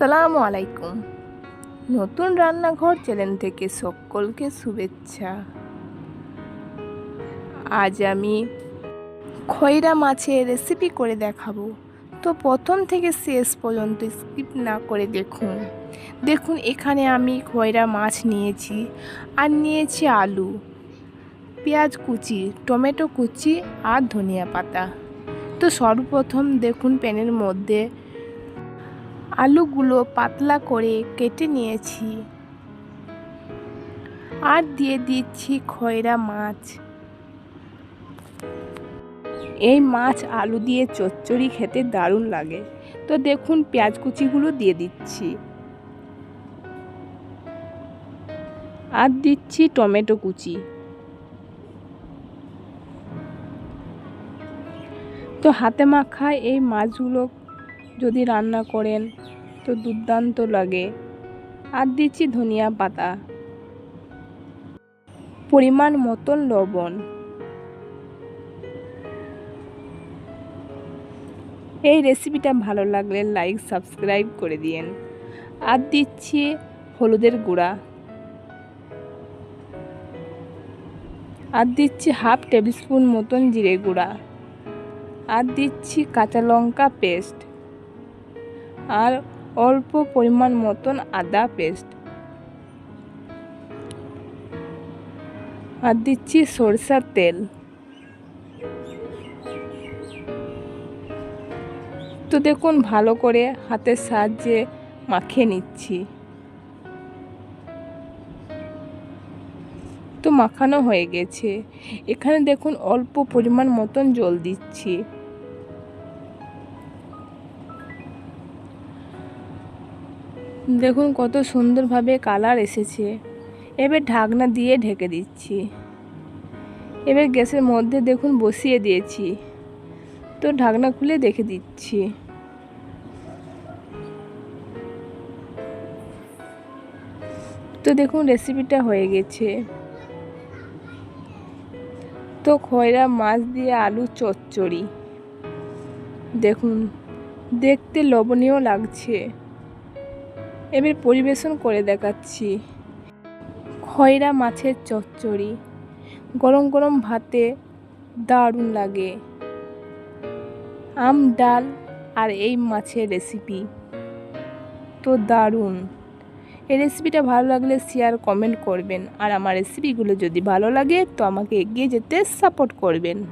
আসসালামু আলাইকুম। নতুন রান্নাঘর চ্যানেল থেকে সকলকে শুভেচ্ছা। আজ আমি খয়রা মাছের রেসিপি করে দেখাবো। তো প্রথম থেকে শেষ পর্যন্ত স্কিপ না করে দেখুন। দেখুন, এখানে আমি খয়রা মাছ নিয়েছি আর নিয়েছি আলু, পেঁয়াজ কুচি, টমেটো কুচি আর ধনিয়া পাতা। তো সর্বপ্রথম দেখুন প্যানের মধ্যে আলুগুলো পাতলা করে কেটে নিয়েছি। আর দিয়ে দিচ্ছি খয়রা মাছ। এই মাছ আলু দিয়ে চচ্চড়ি খেতে দারুণ লাগে। তো দেখুন, পেঁয়াজ কুচিগুলো দিয়ে দিচ্ছি। আর দিচ্ছি টমেটো কুচি। তো হাতে মাখা এই মাছগুলো যদি রান্না করেন তো দুর্দান্ত লাগে। আর দিচ্ছি ধনিয়া পাতা। পরিমাণ মতন লবণ। এই রেসিপিটা ভালো লাগলে লাইক সাবস্ক্রাইব করে দিয়েন। আর দিচ্ছি হলুদের গুঁড়া। আর দিচ্ছি হাফ টেবিল স্পুন মতন জিরে গুঁড়া। আর দিচ্ছি কাঁচা লঙ্কা পেস্ট আর অল্প পরিমাণ মতন আদা পেস্ট। আর দিচ্ছি সরষার তেল। তো দেখুন, ভালো করে হাতের সাহায্যে মাখিয়ে নিচ্ছি। তো মাখানো হয়ে গেছে। এখানে দেখুন, অল্প পরিমাণ মতন জল দিচ্ছি। দেখুন কত সুন্দরভাবে কালার এসেছে। এবার ঢাকনা দিয়ে ঢেকে দিচ্ছি। এবার গ্যাসের মধ্যে দেখুন বসিয়ে দিয়েছি। তো ঢাকনা খুলে দেখে দিচ্ছি। তো দেখুন রেসিপিটা হয়ে গেছে। তো খয়রা মাছ দিয়ে আলু চচ্চড়ি। দেখুন, দেখতে লবণীয় লাগছে। এবার পরিবেশন করে দেখাচ্ছি। খয়রা মাছের চচ্চড়ি। গরম গরম ভাতে দারুণ লাগে। আম, ডাল আর এই মাছের রেসিপি তো দারুণ। এই রেসিপিটা ভালো লাগলে শেয়ার কমেন্ট করবেন। আর আমার রেসিপিগুলো যদি ভালো লাগে, তো আমাকে এগিয়ে যেতে সাপোর্ট করবেন।